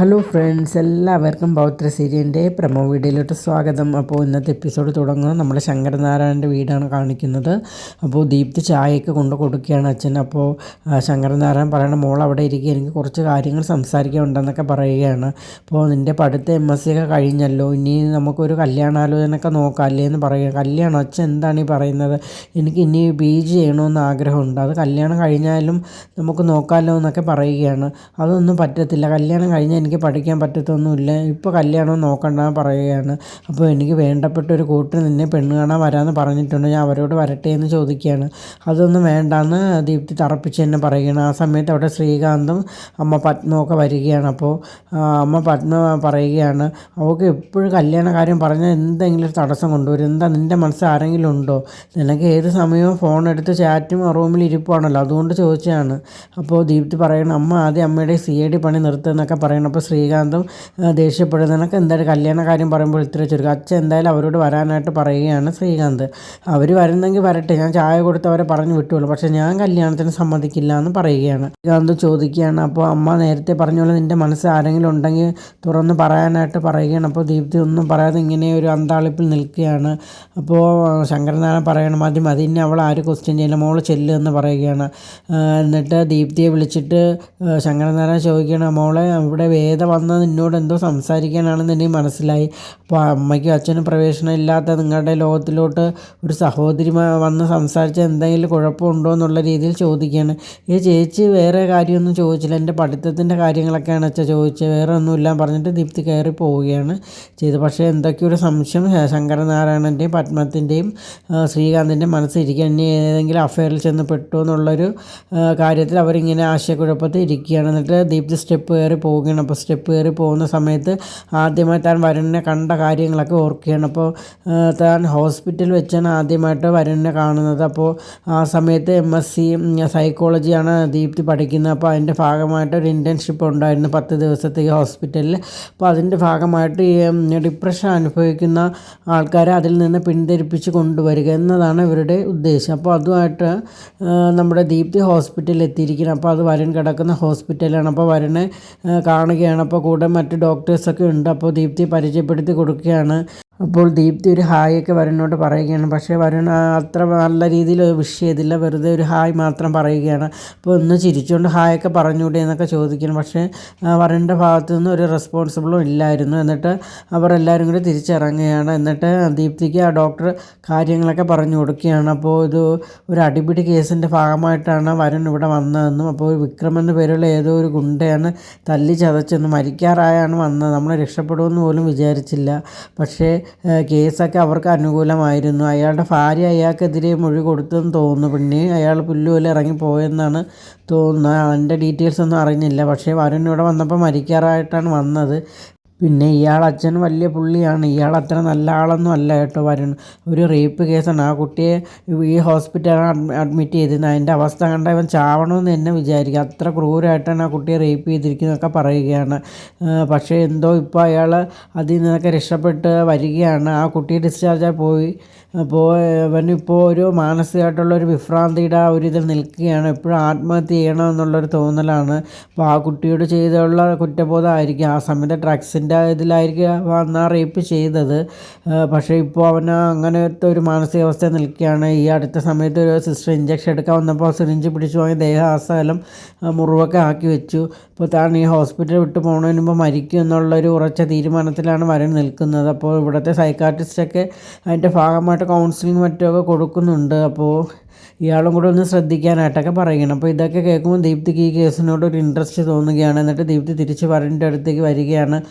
Hello friends എല്ലാവർക്കും പൗത്ര സീരിയലിന്റെ promo വീഡിയോയിലോട്ട് സ്വാഗതം. അപ്പോൾ ഇന്നത്തെ എപ്പിസോഡ് തുടങ്ങുന്നത് നമ്മൾ ശങ്കരനാരായണന്റെ വീടാണ് കാണിക്കുന്നത്. അപ്പോൾ ദീപ്തി ചായയൊക്കെ കൊണ്ട് കൊടുക്കുകയാണ് അച്ഛൻ. അപ്പോൾ ശങ്കരനാരായണൻ പറയണ മോൾ അവിടെ ഇരിക്കുക. എനിക്ക് കുറച്ച് കാര്യങ്ങൾ സംസാരിക്കാനുണ്ടെന്നൊക്കെ പറയുകയാണ്. അപ്പോൾ നിന്റെ പഠിത്തം എം എസ് സി ഒക്കെ കഴിഞ്ഞല്ലോ. ഇനി നമുക്കൊരു കല്യാണാലോചനയൊക്കെ നോക്കാം അല്ലേ എന്ന് പറയുക കല്യാണം? അച്ഛൻ എന്താണ് ഈ പറയുന്നത്? എനിക്ക് ഇനി പി ജി ചെയ്യണമെന്ന് ആഗ്രഹമുണ്ട്. അത് കല്യാണം കഴിഞ്ഞാലും നമുക്ക് നോക്കാമല്ലോ എന്നൊക്കെ പറയുകയാണ്. അതൊന്നും പറ്റത്തില്ല. കല്യാണം കഴിഞ്ഞാൽ എനിക്ക് പഠിക്കാൻ പറ്റത്തൊന്നുമില്ല. ഇപ്പോൾ കല്യാണം നോക്കണ്ട പറയുകയാണ്. അപ്പോൾ എനിക്ക് വേണ്ടപ്പെട്ട ഒരു കൂട്ടർ നിന്നെ പെണ്ണ് കാണാൻ വരാമെന്ന് പറഞ്ഞിട്ടുണ്ട്. ഞാൻ അവരോട് വരട്ടെ എന്ന് ചോദിക്കുകയാണ്. അതൊന്നും വേണ്ടാന്ന് ദീപ്തി തറപ്പിച്ച് തന്നെ പറയുകയാണ്. ആ സമയത്ത് അവിടെ ശ്രീകാന്തും അമ്മ പത്മൊക്കെ വരികയാണ്. അപ്പോൾ അമ്മ പത്മ പറയുകയാണ് അവൾക്ക് എപ്പോഴും കല്യാണ കാര്യം പറഞ്ഞാൽ എന്തെങ്കിലും തടസ്സം കൊണ്ടുവരും. എന്താ നിന്റെ മനസ്സിൽ ആരെങ്കിലും ഉണ്ടോ? നിനക്ക് ഏത് സമയവും ഫോൺ എടുത്ത് ചാറ്റും റൂമിൽ ഇരിപ്പാണല്ലോ. അതുകൊണ്ട് ചോദിച്ചതാണ്. അപ്പോൾ ദീപ്തി പറയണം അമ്മ ആദ്യം അമ്മയുടെ സി ഐ ഡി പണി നിർത്തുന്നൊക്കെ പറയണം. ശ്രീകാന്തും ദേഷ്യപ്പെടുന്നത് നിനക്ക് എന്തായാലും കല്യാണ കാര്യം പറയുമ്പോൾ ഇത്ര ചുരുക്കം? അച്ഛൻ എന്തായാലും അവരോട് വരാനായിട്ട് പറയുകയാണ് ശ്രീകാന്ത്. അവർ വരുന്നെങ്കിൽ വരട്ടെ. ഞാൻ ചായ കൊടുത്ത് അവരെ പറഞ്ഞു വിട്ടുള്ളൂ പക്ഷേ ഞാൻ കല്യാണത്തിന് സമ്മതിക്കില്ല എന്ന് പറയുകയാണ്. ശ്രീകാന്ത് ചോദിക്കുകയാണ്. അപ്പോൾ അമ്മ നേരത്തെ പറഞ്ഞ പോലെ നിന്റെ മനസ്സ് ആരെങ്കിലും ഉണ്ടെങ്കിൽ തുറന്ന് പറയാനായിട്ട് പറയുകയാണ്. അപ്പോൾ ദീപ്തി ഒന്നും പറയാതെ ഇങ്ങനെ ഒരു അന്താളിപ്പിൽ നിൽക്കുകയാണ്. അപ്പോൾ ശങ്കരനാരായണൻ പറയണം മതി മതി. ഇനി അവൾ ആര് ക്വസ്റ്റ്യൻ ചെയ്യില്ല മോൾ ചെല്ലുക എന്ന് പറയുകയാണ്. എന്നിട്ട് ദീപ്തിയെ വിളിച്ചിട്ട് ശങ്കരനാരായണൻ ചോദിക്കുകയാണ് മോളെ ഇവിടെ വേദ വന്നത് നിന്നോട് എന്തോ സംസാരിക്കാനാണെന്ന് എനിക്ക് മനസ്സിലായി. അപ്പോൾ അമ്മയ്ക്കും അച്ഛനും പ്രവേശനം ഇല്ലാത്ത നിങ്ങളുടെ ലോകത്തിലോട്ട് ഒരു സഹോദരി വന്ന് സംസാരിച്ച എന്തെങ്കിലും കുഴപ്പമുണ്ടോ എന്നുള്ള രീതിയിൽ ചോദിക്കുകയാണ്. ഈ ചേച്ചി വേറെ കാര്യമൊന്നും ചോദിച്ചില്ല. എന്റെ പഠിത്തത്തിന്റെ കാര്യങ്ങളൊക്കെയാണ് അച്ഛൻ ചോദിച്ചത്. വേറെ ഒന്നുമില്ല പറഞ്ഞിട്ട് ദീപ്തി കയറി പോവുകയാണ് ചെയ്തത്. പക്ഷേ എന്തൊക്കെയൊരു സംശയം ശങ്കരനാരായണന്റെയും പത്മത്തിന്റെയും ശ്രീകാന്തിന്റെയും മനസ്സിരിക്കുക ഇനി ഏതെങ്കിലും അഫയറിൽ ചെന്ന് പെട്ടു എന്നുള്ളൊരു കാര്യത്തിൽ അവരിങ്ങനെ ആശയക്കുഴപ്പത്തിൽ ഇരിക്കുകയാണ്. എന്നിട്ട് ദീപ്തി സ്റ്റെപ്പ് കയറി പോവുകയാണ്. അപ്പോൾ സ്റ്റെപ്പ് കയറി പോകുന്ന സമയത്ത് ആദ്യമായി താൻ വരുണിനെ കണ്ട കാര്യങ്ങളൊക്കെ ഓർക്കുകയാണ്. അപ്പോൾ താൻ ഹോസ്പിറ്റൽ വെച്ചാണ് ആദ്യമായിട്ട് വരുണിനെ കാണുന്നത്. അപ്പോൾ ആ സമയത്ത് എം എസ് സി സൈക്കോളജിയാണ് ദീപ്തി പഠിക്കുന്നത്. അപ്പോൾ അതിന്റെ ഭാഗമായിട്ട് ഒരു ഇന്റേൺഷിപ്പ് ഉണ്ടായിരുന്നു പത്ത് ദിവസത്തേക്ക് ഹോസ്പിറ്റലിൽ. അപ്പോൾ അതിന്റെ ഭാഗമായിട്ട് ഈ ഡിപ്രഷൻ അനുഭവിക്കുന്ന ആൾക്കാരെ അതിൽ നിന്ന് പിന്തിരിപ്പിച്ച് കൊണ്ടുവരിക എന്നതാണ് ഇവരുടെ ഉദ്ദേശം. അപ്പോൾ അതുമായിട്ട് നമ്മുടെ ദീപ്തി ഹോസ്പിറ്റലിൽ എത്തിയിരിക്കുന്നത് അപ്പോൾ അത് വരുൺ കിടക്കുന്ന ഹോസ്പിറ്റലാണ്. അപ്പോൾ വരുണെ കാണുകയാണ് അപ്പോൾ കൂടെ മറ്റ് ഡോക്ടേഴ്സൊക്കെ ഉണ്ട്. അപ്പോൾ ദീപ്തി പരിചയപ്പെടുത്തി കൊടുക്കുകയാണ്. അപ്പോൾ ദീപ്തി ഒരു ഹായ് ഒക്കെ വരുണിനോട് പറയുകയാണ്. പക്ഷേ വരുൺ അത്ര നല്ല രീതിയിൽ വിഷ് ചെയ്തില്ല. വെറുതെ ഒരു ഹായ് മാത്രം പറയുകയാണ്. അപ്പോൾ ഒന്ന് ചിരിച്ചുകൊണ്ട് ഹായ് ഒക്കെ പറഞ്ഞുകൂടെ എന്നൊക്കെ ചോദിക്കണം പക്ഷേ വരുണിന്റെ ഭാഗത്തു നിന്ന് ഒരു റെസ്പോൺസിബിളും ഇല്ലായിരുന്നു. എന്നിട്ട് അവർ എല്ലാവരും കൂടി തിരിച്ചിറങ്ങുകയാണ്. എന്നിട്ട് ദീപ്തിക്ക് ആ ഡോക്ടർ കാര്യങ്ങളൊക്കെ പറഞ്ഞു കൊടുക്കുകയാണ്. അപ്പോൾ ഇത് ഒരു അടിപിടി കേസിന്റെ ഭാഗമായിട്ടാണ് വരുൺ ഇവിടെ വന്നതെന്നും അപ്പോൾ വിക്രം എന്ന പേരുള്ള ഏതോ ഒരു ഗുണ്ടയാണ് തല്ലി ചതച്ചെന്ന് മരിക്കാറായാണ് വന്നത്. നമ്മൾ രക്ഷപ്പെടുമെന്ന് പോലും വിചാരിച്ചില്ല. പക്ഷേ കേസൊക്കെ അവർക്ക് അനുകൂലമായിരുന്നു. അയാളുടെ ഭാര്യ അയാൾക്കെതിരെ മൊഴി കൊടുത്തെന്ന് തോന്നുന്നു. പിന്നെ അയാൾ പുല്ലുപോലെ ഇറങ്ങിപ്പോയെന്നാണ് തോന്നുന്നത് അതിന്റെ ഡീറ്റെയിൽസ് ഒന്നും അറിഞ്ഞില്ല. പക്ഷേ വരുൺ ഇവിടെ വന്നപ്പോൾ മരിക്കാറായിട്ടാണ് വന്നത്. പിന്നെ ഇയാൾ അച്ഛൻ വലിയ പുള്ളിയാണ്. ഇയാൾ അത്ര നല്ല ആളൊന്നും അല്ല കേട്ടോ വരുൺ. ഒരു റേപ്പ് കേസാണ്. ആ കുട്ടിയെ ഈ ഹോസ്പിറ്റലിൽ അഡ്മിറ്റ് ചെയ്തിരുന്നത് അതിന്റെ അവസ്ഥ കണ്ട ഇവൻ ചാവണമെന്ന് തന്നെ വിചാരിക്കുക അത്ര ക്രൂരമായിട്ടാണ് ആ കുട്ടിയെ റേപ്പ് ചെയ്തിരിക്കുന്നതൊക്കെ പറയുകയാണ്. പക്ഷേ എന്തോ ഇപ്പോൾ അയാൾ അതിൽ നിന്നൊക്കെ രക്ഷപ്പെട്ട് വരികയാണ്. ആ കുട്ടി ഡിസ്ചാർജായി പോയി. അപ്പോൾ ഇവനിപ്പോൾ ഒരു മാനസികമായിട്ടുള്ള ഒരു വിഭ്രാന്തിയുടെ ആ ഒരു ഇതിൽ നിൽക്കുകയാണ്. എപ്പോഴും ആത്മഹത്യ ചെയ്യണം എന്നുള്ളൊരു തോന്നലാണ്. അപ്പോൾ ആ കുട്ടിയോട് ചെയ്തുള്ള കുറ്റബോധമായിരിക്കും. ആ സമയത്ത് ഡ്രഗ്സിന്റെ ഇതിലായിരിക്കും അന്ന് ആ റേപ്പ് ചെയ്തത്. പക്ഷേ ഇപ്പോൾ അവന് അങ്ങനത്തെ ഒരു മാനസികാവസ്ഥ നിൽക്കുകയാണ്. ഈ അടുത്ത സമയത്ത് ഒരു സിസ്റ്റർ ഇഞ്ചക്ഷൻ എടുക്കാൻ വന്നപ്പോൾ സിറിഞ്ച് പിടിച്ചു വാങ്ങി ദേഹാസകലം മുറിവൊക്കെ ആക്കി വെച്ചു. ഇപ്പോൾ താൻ ഈ ഹോസ്പിറ്റൽ വിട്ട് പോകുന്നതിന് മുമ്പ് മരിക്കും എന്നുള്ളൊരു ഉറച്ച തീരുമാനത്തിലാണ് വരൻ നിൽക്കുന്നത്. അപ്പോൾ ഇവിടുത്തെ സൈക്കാട്രിസ്റ്റൊക്കെ അതിന്റെ ഭാഗമായിട്ട് കൗൺസിലിംഗ് മറ്റൊക്കെ കൊടുക്കുന്നുണ്ട്. അപ്പോൾ ഇയാളും കൂടെ ഒന്ന് ശ്രദ്ധിക്കാനായിട്ടൊക്കെ പറയണം അപ്പോൾ ഇതൊക്കെ കേൾക്കുമ്പോൾ ദീപ്തിക്ക് ഈ കേസിനോട് ഒരു ഇൻട്രസ്റ്റ് തോന്നുകയാണ്. എന്നിട്ട് ദീപ്തി തിരിച്ച് വരന്റെ അടുത്തേക്ക് വരികയാണ്.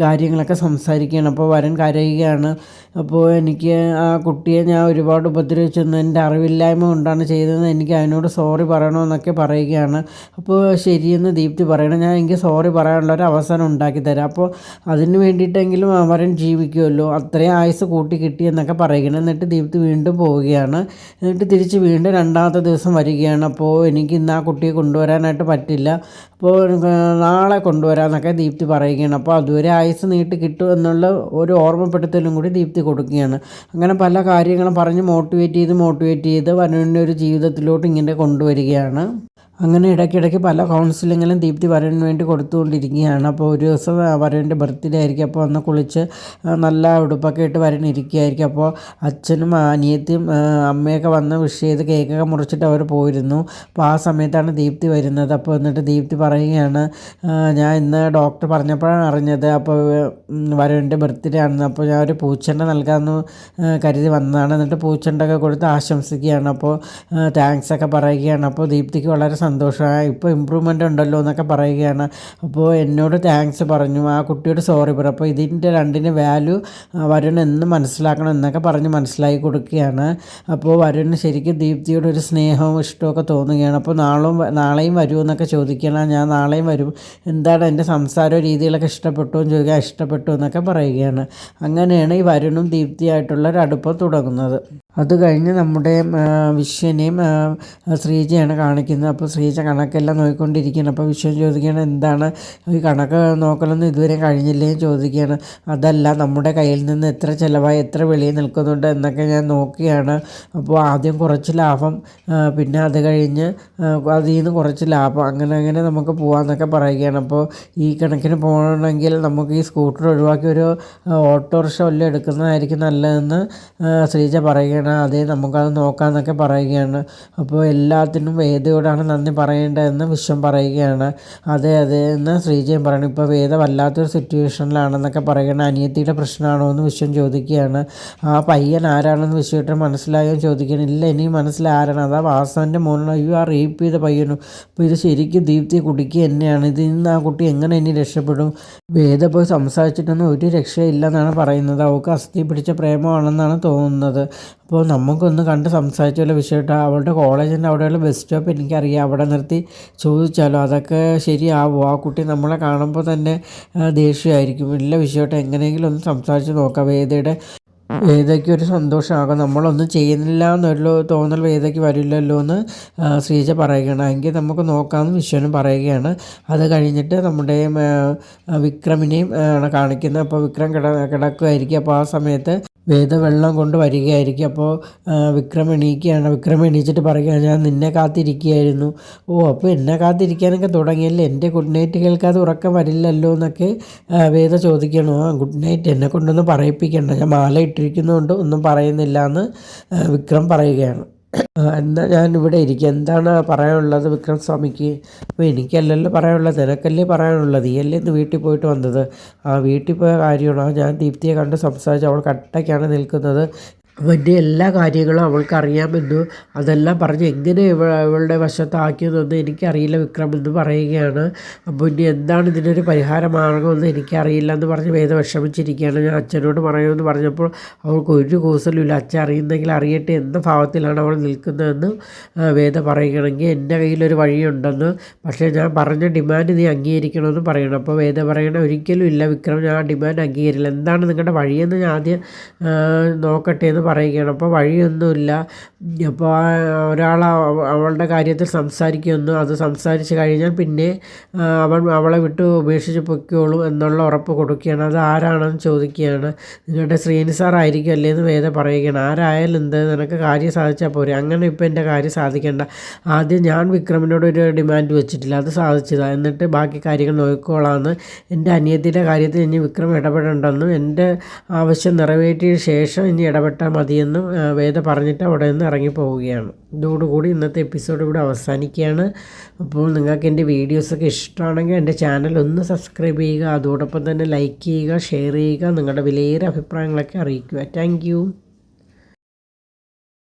കാര്യങ്ങളൊക്കെ സംസാരിക്കുകയാണ്. അപ്പോൾ വരൻ കരയുകയാണ്. അപ്പോൾ എനിക്ക് ആ കുട്ടിയെ ഞാൻ ഒരുപാട് ഉപദ്രവിച്ചെന്ന് എന്റെ അറിവില്ലായ്മ കൊണ്ടാണ് ചെയ്തതെന്ന് എനിക്ക് അതിനോട് സോറി പറയണമെന്നൊക്കെ പറയുകയാണ്. അപ്പോൾ ശരിയെന്ന് ദീപ്തി പറയണം. ഞാൻ എനിക്ക് സോറി പറയാനുള്ള ഒരു അവസരം ഉണ്ടാക്കി തരാം. അപ്പോൾ അതിന് വേണ്ടിയിട്ടെങ്കിലും അവരൻ ജീവിക്കുമല്ലോ. അത്രയും ആയുസ് കൂട്ടി കിട്ടിയെന്നൊക്കെ പറയുകയാണ്. എന്നിട്ട് ദീപ്തി വീണ്ടും പോവുകയാണ്. എന്നിട്ട് തിരിച്ച് വീണ്ടും രണ്ടാമത്തെ ദിവസം വരികയാണ്. അപ്പോൾ എനിക്ക് ഇന്ന് ആ കുട്ടിയെ കൊണ്ടുവരാനായിട്ട് പറ്റില്ല. അപ്പോൾ നാളെ കൊണ്ടുവരാമെന്നൊക്കെ ദീപ്തി പറയുകയാണ്. അപ്പോൾ അതുവരെ ആയുസ് നീട്ടി കിട്ടും എന്നുള്ള ഒരു ഓർമ്മപ്പെടുത്തലും കൂടി ദീപ്തി കൊടുക്കുകയാണ്. അങ്ങനെ പല കാര്യങ്ങളും പറഞ്ഞ് മോട്ടിവേറ്റ് ചെയ്ത് മോട്ടിവേറ്റ് ചെയ്ത് വരുണിന്റെ ഒരു ജീവിതത്തിലോട്ട് ഇങ്ങനെ കൊണ്ടുവരികയാണ്. അങ്ങനെ ഇടയ്ക്കിടയ്ക്ക് പല കൗൺസിലിങ്ങിലും ദീപ്തി വരന് വേണ്ടി കൊടുത്തുകൊണ്ടിരിക്കുകയാണ്. അപ്പോൾ ഒരു ദിവസം വരന്റെ ബർത്ത്ഡേ ആയിരിക്കും. അപ്പോൾ ഒന്ന് കുളിച്ച് നല്ല ഉടുപ്പൊക്കെ ഇട്ട് വരനിരിക്കുകയായിരിക്കും അപ്പോൾ അച്ഛനും അനിയത്തിയും അമ്മയൊക്കെ വന്ന് വിഷ് ചെയ്ത് കേക്കൊക്കെ മുറിച്ചിട്ട് അവർ പോയിരുന്നു. അപ്പോൾ ആ സമയത്താണ് ദീപ്തി വരുന്നത്. അപ്പോൾ എന്നിട്ട് ദീപ്തി പറയുകയാണ് ഞാൻ ഇന്ന് ഡോക്ടർ പറഞ്ഞപ്പോഴാണ് അറിഞ്ഞത്. അപ്പോൾ വരന്റെ ബർത്ത്ഡേ ആണെന്ന്. അപ്പോൾ ഞാൻ ഒരു പൂച്ചെണ്ട നൽകാമെന്ന് കരുതി വന്നതാണ്. എന്നിട്ട് പൂച്ചെണ്ടൊക്കെ കൊടുത്ത് ആശംസിക്കുകയാണ്. അപ്പോൾ താങ്ക്സ് ഒക്കെ പറയുകയാണ്. അപ്പോൾ ദീപ്തിക്ക് വളരെ സന്തോഷമായി. ഇപ്പോൾ ഇമ്പ്രൂവ്മെന്റ് ഉണ്ടല്ലോ എന്നൊക്കെ പറയുകയാണ്. അപ്പോൾ എന്നോട് താങ്ക്സ് പറഞ്ഞു. ആ കുട്ടിയോട് സോറി പറഞ്ഞു. അപ്പോൾ ഇതിന്റെ രണ്ടിന് വാല്യൂ വരുൺ എന്ന് മനസ്സിലാക്കണം എന്നൊക്കെ പറഞ്ഞ് മനസ്സിലാക്കി കൊടുക്കുകയാണ്. അപ്പോൾ വരുണ് ശരിക്കും ദീപ്തിയോട് ഒരു സ്നേഹവും ഇഷ്ടമൊക്കെ തോന്നുകയാണ്. അപ്പോൾ നാളും നാളെയും വരുമെന്നൊക്കെ ചോദിക്കണം ഞാൻ നാളെയും വരും. എന്താണ് എന്റെ സംസാര രീതികളൊക്കെ ഇഷ്ടപ്പെട്ടു എന്ന് ചോദിക്കുക ഇഷ്ടപ്പെട്ടു എന്നൊക്കെ പറയുകയാണ്. അങ്ങനെയാണ് ഈ വരുണും ദീപ്തിയായിട്ടുള്ള ഒരു അടുപ്പം തുടങ്ങുന്നത്. അത് കഴിഞ്ഞ് നമ്മുടെ വിശ്വനെയും ശ്രീജയാണ് കാണിക്കുന്നത്. അപ്പോൾ ശ്രീജ കണക്കെല്ലാം നോക്കിക്കൊണ്ടിരിക്കുകയാണ് അപ്പോൾ വിശ്വൻ ചോദിക്കുകയാണ് എന്താണ്? ഈ കണക്ക് നോക്കലൊന്നും ഇതുവരെ കഴിഞ്ഞില്ലേ? ചോദിക്കുകയാണ്. അതല്ല നമ്മുടെ കയ്യിൽ നിന്ന് എത്ര ചിലവായി എത്ര വെളിയിൽ നിൽക്കുന്നുണ്ട് എന്നൊക്കെ ഞാൻ നോക്കിയാണ് അപ്പോൾ ആദ്യം കുറച്ച് ലാഭം പിന്നെ അത് കഴിഞ്ഞ് അതിൽ നിന്ന് കുറച്ച് ലാഭം അങ്ങനെ അങ്ങനെ നമുക്ക് പോകാമെന്നൊക്കെ പറയുകയാണ്. അപ്പോൾ ഈ കണക്കിന് പോകണമെങ്കിൽ നമുക്ക് ഈ സ്കൂട്ടർ ഒഴിവാക്കി ഒരു ഓട്ടോറിക്ഷ വല്ലതും എടുക്കുന്നതായിരിക്കും നല്ലതെന്ന് ശ്രീജ പറയുകയാണ്. പറയുകയാണ് അതേ നമുക്കത് നോക്കാമെന്നൊക്കെ പറയുകയാണ്. അപ്പോൾ എല്ലാത്തിനും വേദയോടാണ് നന്ദി പറയേണ്ടതെന്ന് വിശ്വം പറയുകയാണ്. അതെ അതെ എന്ന് ശ്രീജയം പറയണം. ഇപ്പോൾ വേദ വല്ലാത്തൊരു സിറ്റുവേഷനിലാണെന്നൊക്കെ പറയുകയാണ്. അനിയത്തിയുടെ പ്രശ്നമാണോ എന്ന് വിശ്വം ചോദിക്കുകയാണ്. ആ പയ്യൻ ആരാണെന്ന് വിശ്വട്ട് മനസ്സിലായോ ചോദിക്കണം ഇല്ല ഇനി മനസ്സിലായി ആരാണ് അതാ വാസവന്റെ മോനാണ് അയ്യോ ആ റേപ്പ് ചെയ്ത പയ്യനും. അപ്പോൾ ഇത് ശരിക്കും ദീപ്തി കുടിക്കുക തന്നെയാണ്. ഇതിൽ നിന്ന് ആ കുട്ടി എങ്ങനെ ഇനി രക്ഷപ്പെടും? വേദ പോയി സംസാരിച്ചിട്ടൊന്നും ഒരു രക്ഷയില്ലെന്നാണ് പറയുന്നത്. അവൾക്ക് അസ്ഥി പിടിച്ച പ്രേമമാണെന്നാണ് തോന്നുന്നത്. അപ്പോൾ നമുക്കൊന്ന് കണ്ട് സംസാരിച്ചുള്ള വിഷയമായിട്ട് അവളുടെ കോളേജിന്റെ അവിടെയുള്ള ബസ് സ്റ്റോപ്പ് എനിക്കറിയാം. അവിടെ നിർത്തി ചോദിച്ചാലോ? അതൊക്കെ ശരിയാവോ? ആ കുട്ടി നമ്മളെ കാണുമ്പോൾ തന്നെ ദേഷ്യമായിരിക്കും. ഇല്ല വിഷയമായിട്ട് എങ്ങനെയെങ്കിലും ഒന്ന് സംസാരിച്ച് നോക്കാം. വേദയുടെ വേദയ്ക്ക് ഒരു സന്തോഷമാകും. നമ്മളൊന്നും ചെയ്യുന്നില്ല എന്നൊരു തോന്നൽ വേദയ്ക്ക് വരില്ലല്ലോ എന്ന് ശ്രീജ പറയുകയാണ്. എങ്കിൽ നമുക്ക് നോക്കാമെന്ന് വിശ്വനും പറയുകയാണ്. അത് കഴിഞ്ഞിട്ട് നമ്മുടെ വിക്രമിനെയും ആണ് കാണിക്കുന്നത്. അപ്പോൾ വിക്രം കിട കിടക്കുമായിരിക്കും അപ്പോൾ ആ സമയത്ത് വേദ വെള്ളം കൊണ്ട് വരികയായിരിക്കും. അപ്പോൾ വിക്രം എണീക്കുകയാണ്. വിക്രം എണീച്ചിട്ട് പറയുകയാണ് ഞാൻ നിന്നെ കാത്തിരിക്കുകയായിരുന്നു. ഓ അപ്പോൾ എന്നെ കാത്തിരിക്കാനൊക്കെ തുടങ്ങിയല്ലേ? എന്റെ ഗുഡ് നൈറ്റ് കേൾക്കാതെ ഉറക്കം വരില്ലല്ലോ എന്നൊക്കെ വേദ ചോദിക്കണോ ഗുഡ് നൈറ്റ്. എന്നെ കൊണ്ടൊന്ന് പറയിപ്പിക്കണ്ട. ഞാൻ മാല ഇട്ടിരിക്കുന്നതുകൊണ്ട് ഒന്നും പറയുന്നില്ല എന്ന് വിക്രം പറയുകയാണ്. എന്നാൽ ഞാൻ ഇവിടെ ഇരിക്കുക എന്താണ് പറയാനുള്ളത് വിക്രം സ്വാമിക്ക്? അപ്പോൾ എനിക്കല്ലല്ലോ പറയാനുള്ളത്. നിനക്കല്ലേ പറയാനുള്ളത്? നീയല്ലേ ഇന്ന് വീട്ടിൽ പോയിട്ട് വന്നത്? ആ വീട്ടിൽ പോയ കാര്യമാണ്? ഞാൻ ദീപ്തിയെ കണ്ട് സംസാരിച്ച് അവൾ കട്ടയ്ക്കാണ് നിൽക്കുന്നത്. അവന്റെ എല്ലാ കാര്യങ്ങളും അവൾക്ക് അറിയാമെന്നും അതെല്ലാം പറഞ്ഞ് എങ്ങനെ ഇവ ഇവളുടെ വശത്താക്കിയതെന്ന് എനിക്കറിയില്ല വിക്രം എന്ന് പറയുകയാണ്. അപ്പോൾ ഇനി എന്താണ് ഇതിനൊരു പരിഹാര മാർഗമെന്ന് എനിക്കറിയില്ല എന്ന് പറഞ്ഞ് വേദ വിഷമിച്ചിരിക്കുകയാണ്. ഞാൻ അച്ഛനോട് പറയുമെന്ന് പറഞ്ഞപ്പോൾ അവൾക്ക് ഒരു കൂസലുമില്ല. അച്ഛൻ അറിയുന്നെങ്കിൽ അറിയട്ടെ എന്ന ഭാവത്തിലാണ് അവൾ നിൽക്കുന്നതെന്ന് വേദ പറയുകയാണെങ്കിൽ എന്റെ കയ്യിലൊരു വഴിയുണ്ടെന്ന്. പക്ഷേ ഞാൻ പറഞ്ഞ ഡിമാൻഡ് നീ അംഗീകരിക്കണമെന്ന് പറയണം. അപ്പോൾ വേദ പറയണ ഒരിക്കലും ഇല്ല വിക്രം ഞാൻ ആ ഡിമാൻഡ് അംഗീകരിക്കില്ല. എന്താണ് നിങ്ങളുടെ വഴിയെന്ന് ഞാൻ ആദ്യം നോക്കട്ടെ എന്ന് പറയുകയാണ്. അപ്പോൾ വഴിയൊന്നുമില്ല. അപ്പോൾ ഒരാൾ അവളുടെ കാര്യത്തിൽ സംസാരിക്കുന്നു. അത് സംസാരിച്ച് കഴിഞ്ഞാൽ പിന്നെ അവൻ അവളെ വിട്ട് ഉപേക്ഷിച്ച് പൊയ്ക്കോളും എന്നുള്ള ഉറപ്പ് കൊടുക്കുകയാണ്. അത് ആരാണെന്ന് ചോദിക്കുകയാണ്. നിങ്ങളുടെ ശ്രീനി സാർ ആയിരിക്കും അല്ലേ എന്ന് വേദ പറയുകയാണ്. ആരായാലും എന്ത്? നിനക്ക് കാര്യം സാധിച്ചാൽ പോരെ. അങ്ങനെ ഇപ്പോൾ എന്റെ കാര്യം സാധിക്കേണ്ട. ആദ്യം ഞാൻ വിക്രമിനോട് ഒരു ഡിമാൻഡ് വെച്ചിട്ടില്ല. അത് സാധിച്ചതാണ് എന്നിട്ട് ബാക്കി കാര്യങ്ങൾ നോക്കിക്കോളാമെന്ന് എന്റെ അനിയത്തിന്റെ കാര്യത്തിൽ ഇനി വിക്രം ഇടപെടേണ്ടെന്നും എന്റെ ആവശ്യം നിറവേറ്റിയ ശേഷം ഇനി ഇടപെട്ടാൽ മതിയെന്നും വേദ പറഞ്ഞിട്ട് അവിടെ നിന്ന് ഇറങ്ങി പോവുകയാണ് ഇതോടുകൂടി ഇന്നത്തെ എപ്പിസോഡ് ഇവിടെ അവസാനിക്കുകയാണ്. അപ്പോൾ നിങ്ങൾക്ക് എന്റെ വീഡിയോസൊക്കെ ഇഷ്ടമാണെങ്കിൽ എന്റെ ചാനൽ ഒന്ന് സബ്സ്ക്രൈബ് ചെയ്യുക അതോടൊപ്പം തന്നെ ലൈക്ക് ചെയ്യുക ഷെയർ ചെയ്യുക നിങ്ങളുടെ വിലയേറെ അഭിപ്രായങ്ങളൊക്കെ അറിയിക്കുക. താങ്ക്